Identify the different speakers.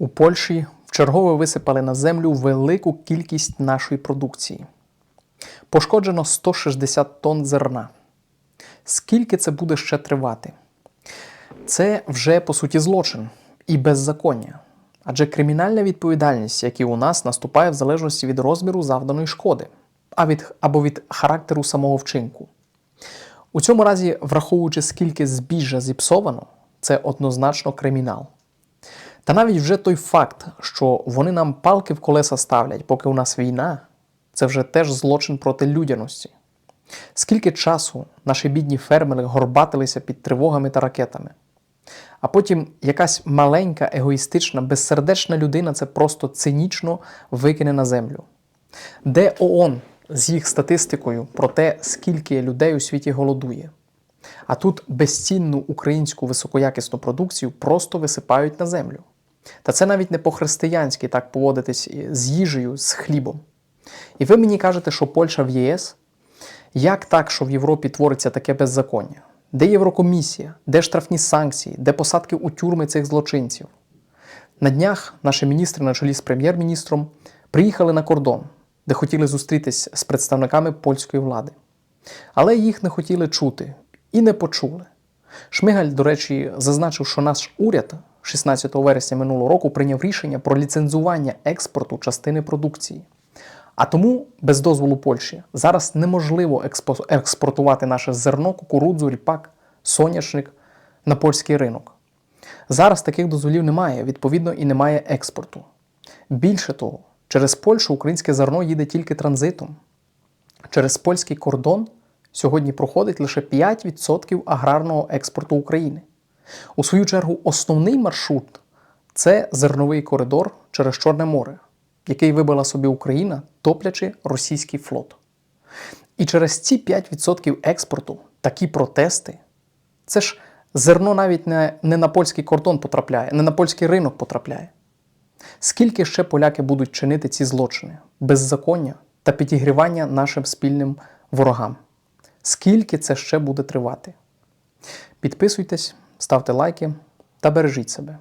Speaker 1: У Польщі вчергове висипали на землю велику кількість нашої продукції. Пошкоджено 160 тонн зерна. Скільки це буде ще тривати? Це вже по суті злочин і беззаконня. Адже кримінальна відповідальність, як і у нас, наступає в залежності від розміру завданої шкоди, а від, або від характеру самого вчинку. У цьому разі, враховуючи скільки збіжжя зіпсовано, це однозначно кримінал. Та навіть вже той факт, що вони нам палки в колеса ставлять, поки у нас війна, це вже теж злочин проти людяності. Скільки часу наші бідні фермери горбатилися під тривогами та ракетами. А потім якась маленька, егоїстична, безсердечна людина це просто цинічно викине на землю. Де ООН з їх статистикою про те, скільки людей у світі голодує? А тут безцінну українську високоякісну продукцію просто висипають на землю. Та це навіть не по-християнськи так поводитись з їжею, з хлібом. І ви мені кажете, що Польща в ЄС? Як так, що в Європі твориться таке беззаконня? Де Єврокомісія? Де штрафні санкції? Де посадки у тюрми цих злочинців? На днях наші міністри на чолі з прем'єр-міністром приїхали на кордон, де хотіли зустрітись з представниками польської влади. Але їх не хотіли чути і не почули. Шмигаль, до речі, зазначив, що наш уряд 16 вересня минулого року прийняв рішення про ліцензування експорту частини продукції. А тому, без дозволу Польщі, зараз неможливо експортувати наше зерно, кукурудзу, ріпак, соняшник на польський ринок. Зараз таких дозволів немає, відповідно, і немає експорту. Більше того, через Польщу українське зерно їде тільки транзитом. Через польський кордон сьогодні проходить лише 5% аграрного експорту України. У свою чергу, основний маршрут це зерновий коридор через Чорне море, який вибила собі Україна, топлячи російський флот. І через ці 5% експорту такі протести, це ж зерно навіть не, не на польський кордон потрапляє, не на польський ринок потрапляє. Скільки ще поляки будуть чинити ці злочини, беззаконня та підігрівання нашим спільним ворогам? Скільки це ще буде тривати? Підписуйтесь, ставте лайки та бережіть себе.